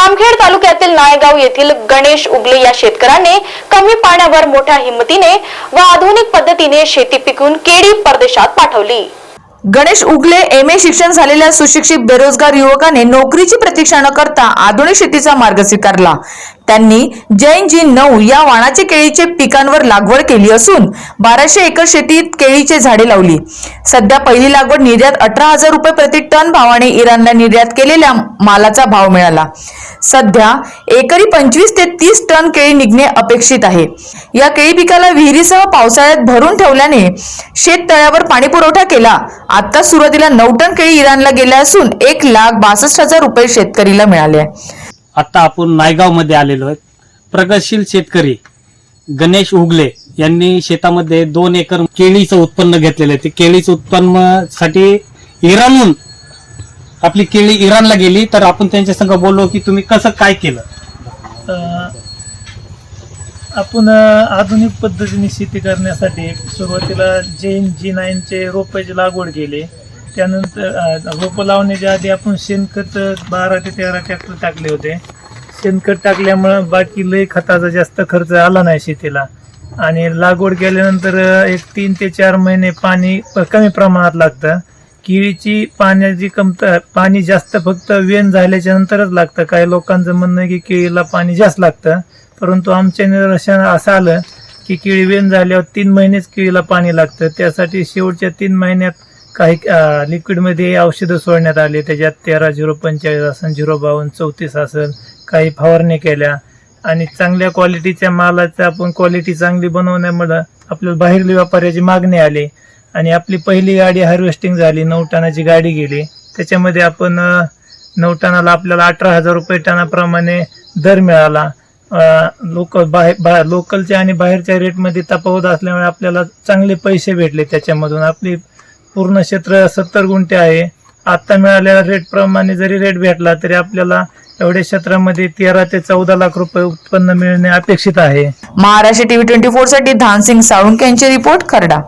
जामखेड तालुक्यातील नायगाव येथील गणेश उगले या शेतकऱ्याने कमी पाण्यावर मोठ्या हिमतीने व आधुनिक पद्धतीने शेती पिकून केळी परदेशात पाठवली. गणेश उगले एम ए शिक्षण झालेल्या सुशिक्षित बेरोजगार युवकाने नोकरीची प्रतीक्षा न करता आधुनिक शेतीचा मार्ग स्वीकारला. त्यांनी जैन जी नऊ या वाणाचे केळीचे पिकांवर लागवड केली असून बाराशे एकर शेतीत केळीचे झाडे लावली. सध्या पहिली लागवड निर्यात अठरा हजार रुपये प्रति टन भावाने इराणला निर्यात केलेल्या मालाचा भाव मिळाला. सध्या एकरी पंचवीस ते तीस टन केळी निघणे अपेक्षित आहे. या केळी पिकाला विहिरीसह पावसाळ्यात भरून ठेवल्याने शेततळ्यावर पाणी पुरवठा केला. आता सुरुवातीला नऊ टन केळी इराणला गेल्या असून एक लाख बासष्ट हजार रुपये शेतकरीला मिळाले आता आपण नायगावमध्ये आलेलो आहे प्रगतशील शेतकरी गणेश उगले यांनी शेतामध्ये दोन एकर केळीचं उत्पन्न घेतलेलं आहे. ते केळीचं उत्पन्नासाठी इराणहून आपली केळी इराणला गेली. तर आपण त्यांच्या संग बोललो की तुम्ही कसं काय केलं? आपण आधुनिक पद्धतीने शेती करण्यासाठी सुरुवातीला जे जी नाईनचे रोपाची लागवड केली. त्यानंतर रोपं लावण्याच्या आधी आपण शेणखत बारा ते तेरा ट्रॅक्टर टाकले होते. शेणखत टाकल्यामुळं बाकी लय खताचा जास्त खर्च आला नाही शेतीला. आणि लागवड केल्यानंतर एक तीन ते चार महिने पाणी कमी प्रमाणात लागतं. केळीची पाण्याची कमतर पाणी जास्त फक्त वेन झाल्याच्या नंतरच लागतं. काही लोकांचं म्हणणं की केळीला पाणी जास्त लागतं. परंतु आमच्या निदर्शन असं आलं की केळी वेन झाल्यावर तीन महिनेच केळीला पाणी लागतं. त्यासाठी शेवटच्या तीन महिन्यात काही लिक्विडमध्ये औषधं सोडण्यात आली. त्याच्यात तेरा झिरो पंचेचाळीस असेल झिरो बावन्न चौतीस असेल काही फवारणी केल्या. आणि चांगल्या क्वालिटीच्या मालाचं आपण क्वालिटी चांगली बनवण्यामुळं आपल्याला बाहेरली व्यापाऱ्याची मागणी आली. आणि आपली पहिली गाडी हार्वेस्टिंग झाली नऊ टनाची गाडी गेली. त्याच्यामध्ये आपण नऊ टनाला आपल्याला अठरा हजार रुपये टनाप्रमाणे दर मिळाला. लोक बाहेर बा लोकलच्या आणि बाहेरच्या रेटमध्ये तफावत असल्यामुळे आपल्याला चांगले पैसे भेटले त्याच्यामधून. आपली पूर्ण क्षेत्र सत्तर गुंठे आहे. आता मिळालेल्या रेट प्रमाणे जरी रेट भेटला तरी आपल्याला एवढ्या क्षेत्रामध्ये तेरा ते चौदा लाख रुपये उत्पन्न मिळणे अपेक्षित आहे. महाराष्ट्र टीव्ही ट्वेंटी फोरसाठी धानसिंग साळुंके यांची रिपोर्ट खरडा.